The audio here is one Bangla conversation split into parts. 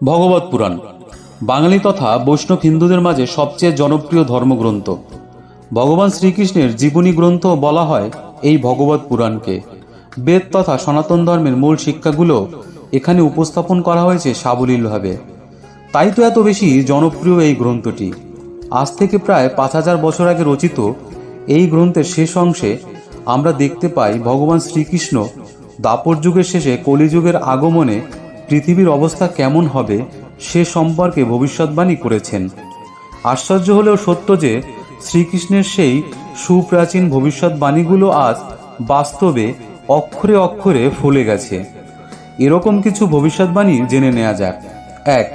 ভগবত পুরাণ। বাঙালি তথা বৈষ্ণব হিন্দুদের মাঝে সবচেয়ে জনপ্রিয় ধর্মগ্রন্থ। ভগবান শ্রীকৃষ্ণের জীবনী গ্রন্থ বলা হয় এই ভগবত পুরাণকে। বেদ তথা সনাতন ধর্মের মূল শিক্ষাগুলো এখানে উপস্থাপন করা হয়েছে সাবলীলভাবে। তাই তো এত বেশি জনপ্রিয় এই গ্রন্থটি। আজ থেকে প্রায় পাঁচ হাজার বছর আগে রচিত এই গ্রন্থের শেষ অংশে আমরা দেখতে পাই ভগবান শ্রীকৃষ্ণ দাপর যুগের শেষে কলিযুগের আগমনে পৃথিবীর অবস্থা কেমন হবে সে সম্পর্কে ভবিষ্যৎবাণী করেছেন। আশ্চর্য হলেও সত্য যে শ্রীকৃষ্ণের সেই সুপ্রাচীন ভবিষ্যৎবাণীগুলো আজ বাস্তবে অক্ষরে অক্ষরে ফলে গেছে। এরকম কিছু ভবিষ্যৎবাণী জেনে নেওয়া যাক। এক,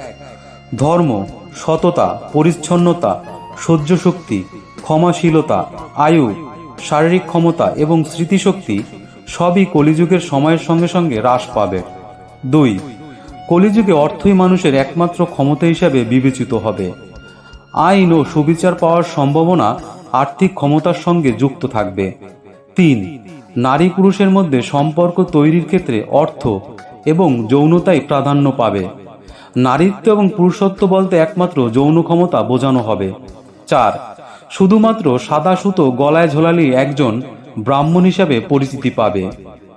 ধর্ম, সততা, পরিচ্ছন্নতা সহ্য শক্তি ক্ষমাশীলতা, আয়ু, শারীরিক ক্ষমতা এবং স্মৃতিশক্তি সবই কলিযুগের সময়ের সঙ্গে সঙ্গে হ্রাস পাবে। দুই কলিযুগে অর্থই মানুষের একমাত্র ক্ষমতা হিসাবে বিবেচিত হবে। আইন ও সুবিচার পাওয়ার সম্ভাবনা আর্থিক ক্ষমতার সঙ্গে যুক্ত থাকবে। তিন, নারী পুরুষের মধ্যে সম্পর্ক তৈরির ক্ষেত্রে অর্থ এবং যৌনতাই প্রাধান্য পাবে। নারীত্ব এবং পুরুষত্ব বলতে একমাত্র যৌন ক্ষমতা বোঝানো হবে। চার, শুধুমাত্র সাদা সুতো গলায় ঝোলালেই একজন ব্রাহ্মণ হিসাবে পরিচিতি পাবে।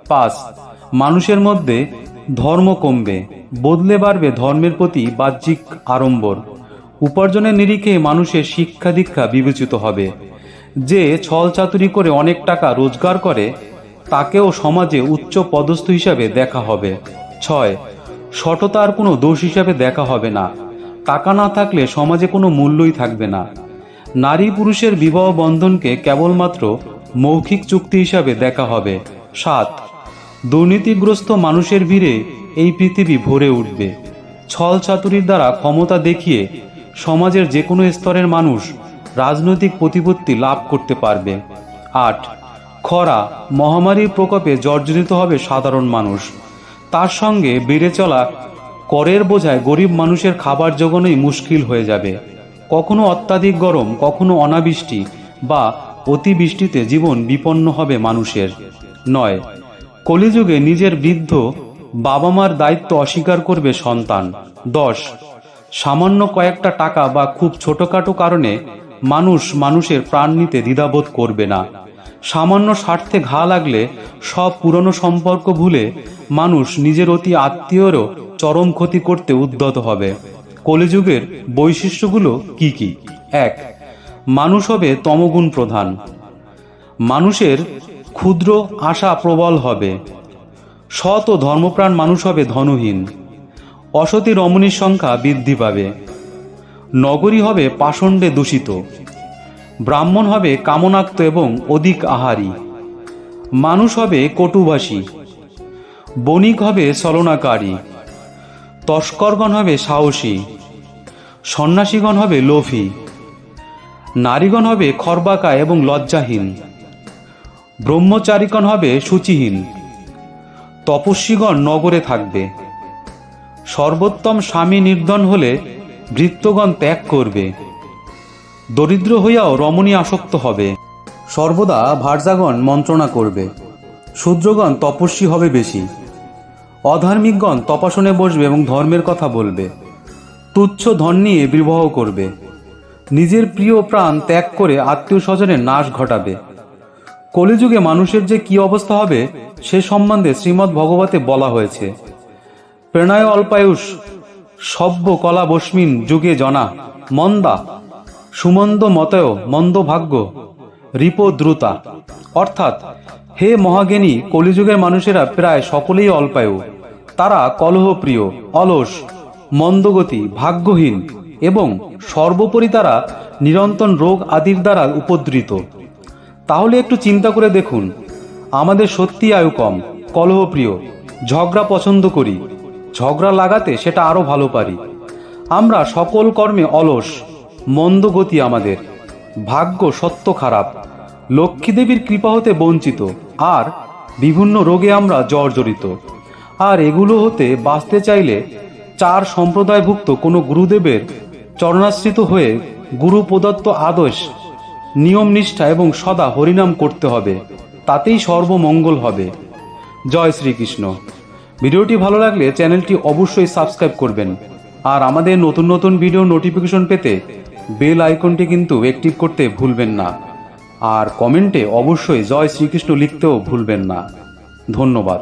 পাঁচ, মানুষের মধ্যে ধর্ম কমবে। বদলে বাড়বে ধর্মের প্রতি বাহ্যিক আড়ম্বর। উপার্জনের নিরিখে মানুষের শিক্ষা দীক্ষা বিবেচিত হবে। যে ছল চাতুরি করে অনেক টাকা রোজগার করে, তাকেও সমাজে উচ্চ পদস্থ হিসাবে দেখা হবে। ছয়, সততার কোনো দোষ হিসাবে দেখা হবে না। টাকা না থাকলে সমাজে কোনো মূল্যই থাকবে না। নারী পুরুষের বিবাহ বন্ধনকে কেবলমাত্র মৌখিক চুক্তি হিসাবে দেখা হবে। সাত, দুর্নীতিগ্রস্ত মানুষের ভিড়ে এই পৃথিবী ভরে উঠবে। ছল চাতুরির দ্বারা ক্ষমতা দেখিয়ে সমাজের যে কোনো স্তরের মানুষ রাজনৈতিক প্রতিপত্তি লাভ করতে পারবে। আট, খরা, মহামারীর প্রকোপে জর্জরিত হবে সাধারণ মানুষ। তার সঙ্গে বেড়ে চলা করের বোঝায় গরিব মানুষের খাবার জোগানোই মুশকিল হয়ে যাবে। কখনো অত্যাধিক গরম, কখনো অনাবৃষ্টি বা অতিবৃষ্টিতে জীবন বিপন্ন হবে মানুষের। নয়, কলিযুগে নিজের বৃদ্ধ বাবা মার দায়িত্ব অস্বীকার করবে সন্তান। দশ, সামান্য কয়েকটা টাকা বা খুব ছোটখাটো কারণে মানুষ মানুষের প্রাণ নিতে দ্বিধাবোধ করবে না। সামান্য স্বার্থে ঘা লাগলে সব পুরনো সম্পর্ক ভুলে মানুষ নিজের অতি আত্মীয়রও চরম ক্ষতি করতে উদ্যত হবে। কলিযুগের বৈশিষ্ট্যগুলো কি কি? এক, মানুষ হবে তমগুণ প্রধান। মানুষের ক্ষুদ্র আশা প্রবল হবে। সৎ ও ধর্মপ্রাণ মানুষ হবে ধনহীন। অসতী রমণীর সংখ্যা বৃদ্ধি পাবে। নগরী হবে পাষণ্ডে দূষিত। ব্রাহ্মণ হবে কামনাক্ত এবং অধিক আহারী। মানুষ হবে কটুভাষী। বণিক হবে ছলনাকারী তস্করগণ হবে সাহসী। সন্ন্যাসীগণ হবে লোভী। নারীগণ হবে খর্বাকা এবং লজ্জাহীন। ব্রহ্মচারীগণ হবে সূচিহীন। তপস্বীগণ নগরে থাকবে। সর্বোত্তম স্বামী নির্ধন হলে ভৃত্যগণ ত্যাগ করবে। দরিদ্র হইয়াও রমণী আসক্ত হবে। সর্বদা ভার্যাগণ মন্ত্রণা করবে। শূদ্রগণ তপস্বী হবে বেশি। অধার্মিকগণ তপাসনে বসবে এবং ধর্মের কথা বলবে। তুচ্ছ ধন নিয়ে বিবাহ করবে। নিজের প্রিয় প্রাণ ত্যাগ করে আত্মীয় স্বজনের নাশ ঘটাবে। কলিযুগে মানুষের যে কি অবস্থা হবে সে সম্বন্ধে শ্রীমদ্ ভগবতে বলা হয়েছে, প্রেণায় অল্পায়ুষ সভ্য কলা বস্মিন যুগে জনা, মন্দা, সুমন্দ মতয় মন্দ ভাগ্য, রিপ দ্রুতা। অর্থাৎ, হে মহাজ্ঞানী, কলিযুগের মানুষেরা প্রায় সকলেই অল্পায়ু। তারা কলহপ্রিয় অলস, মন্দগতি, ভাগ্যহীন এবং সর্বোপরি তারা নিরন্তর রোগ আদির দ্বারা উপদ্রিত। তাহলে একটু চিন্তা করে দেখুন আমাদের সত্যি আয়ু কম, কলহপ্রিয়। ঝগড়া পছন্দ করি। ঝগড়া লাগাতে সেটা আরও ভালো পারি। আমরা সকল কর্মে অলস, মন্দ গতি আমাদের। ভাগ্য সত্য খারাপ। লক্ষ্মী দেবীর কৃপা হতে বঞ্চিত। আর বিভিন্ন রোগে আমরা জর্জরিত আর এগুলো হতে বাঁচতে চাইলে চার সম্প্রদায়ভুক্ত কোনো গুরুদেবের চরণাশ্রিত হয়ে গুরু প্রদত্ত আদর্শ নিয়ম নিষ্ঠা এবং সদা হরিনাম করতে হবে। তাতেই সর্বমঙ্গল হবে। জয় শ্রীকৃষ্ণ। ভিডিওটি ভালো লাগলে চ্যানেলটি অবশ্যই সাবস্ক্রাইব করবেন। আর আমাদের নতুন নতুন ভিডিও নোটিফিকেশন পেতে বেল আইকনটি কিন্তু অ্যাক্টিভ করতে ভুলবেন না। আর কমেন্টে অবশ্যই জয় শ্রীকৃষ্ণ লিখতেও ভুলবেন না। ধন্যবাদ।